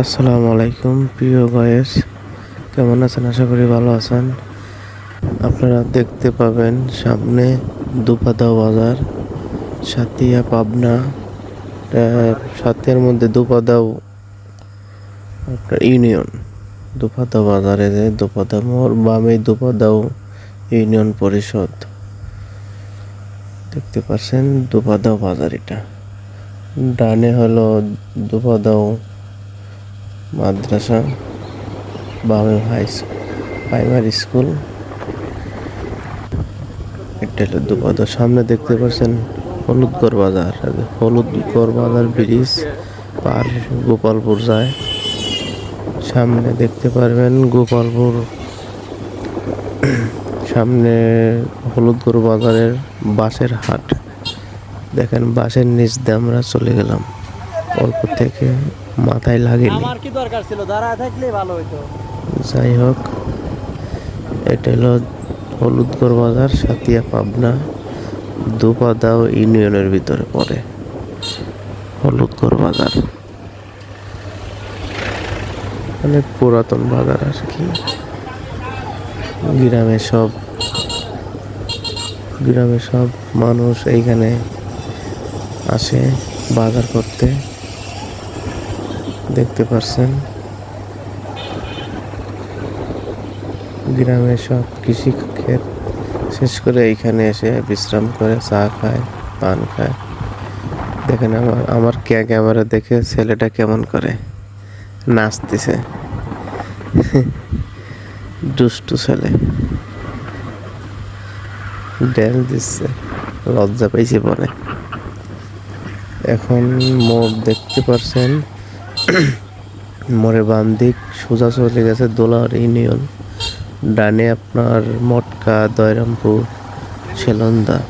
আসসালামু আলাইকুম প্রিয় গয়েস। কেমন আছেন? আশা করি ভালো আছেন। আপনারা দেখতে পাবেন সামনে দুপাদাও বাজার সাতিয়া পাবনা। আহ, সাতিয়ার মধ্যে দুপাদাও আপনার ইউনিয়ন। দুপাদাও বাজারে যে দুপাদা মোর বামে দুপাদাও ইউনিয়ন পরিষদ। দেখতে পাচ্ছেন দুপাদাও বাজার এটা। ডানে হলো দুপাদাও মাদ্রাসা, বামে হাই প্রাইমারি স্কুল এটা হলো দুপাদাও সামনে দেখতে পাচ্ছেন হলুদগড় বাজার। হলুদগড় বাজার ব্রিজ পার গোপালপুর যায়। সামনে দেখতে পারবেন গোপালপুর। সামনে হলুদগড় বাজারের বাসের হাট। দেখেন বাসের নিচ দিয়ে আমরা চলে গেলাম। অল্প থেকে মাথায় লাগে আমার কি দরকার ছিল? দাঁড়া থাকলে ভালো হইতো। যাই হোক এটা হলো হলুদগড় বাজার সাতিয়া পাবনা দুপাদাও ইউনিয়নের ভিতরে পড়ে হলুদগড় বাজার। অনেক পুরাতন বাজার আর কি। গ্রামে সব গ্রামে সব মানুষ এইখানে আসে বাজার করতে। দেখতে পারছেন। গ্রামে সব কৃষি ক্ষেত শেষ করে এইখানে এসে বিশ্রাম করে, চা খায়, পান খায়। দেখেন আমার আমার কে ক্যামেরা দেখে ছেলেটা কেমন করে নাচতেছে। দুষ্টু ছেলে। ড্যান্স দিচ্ছে, লজ্জা পাইছে বলে এখন মোড় দেখতে পারছেন। মোড়ে বাম দিক সোজা চলে গেছে দোলার ইউনিয়ন। ডানে আপনার মটকা দয়রামপুর সেলন্দা।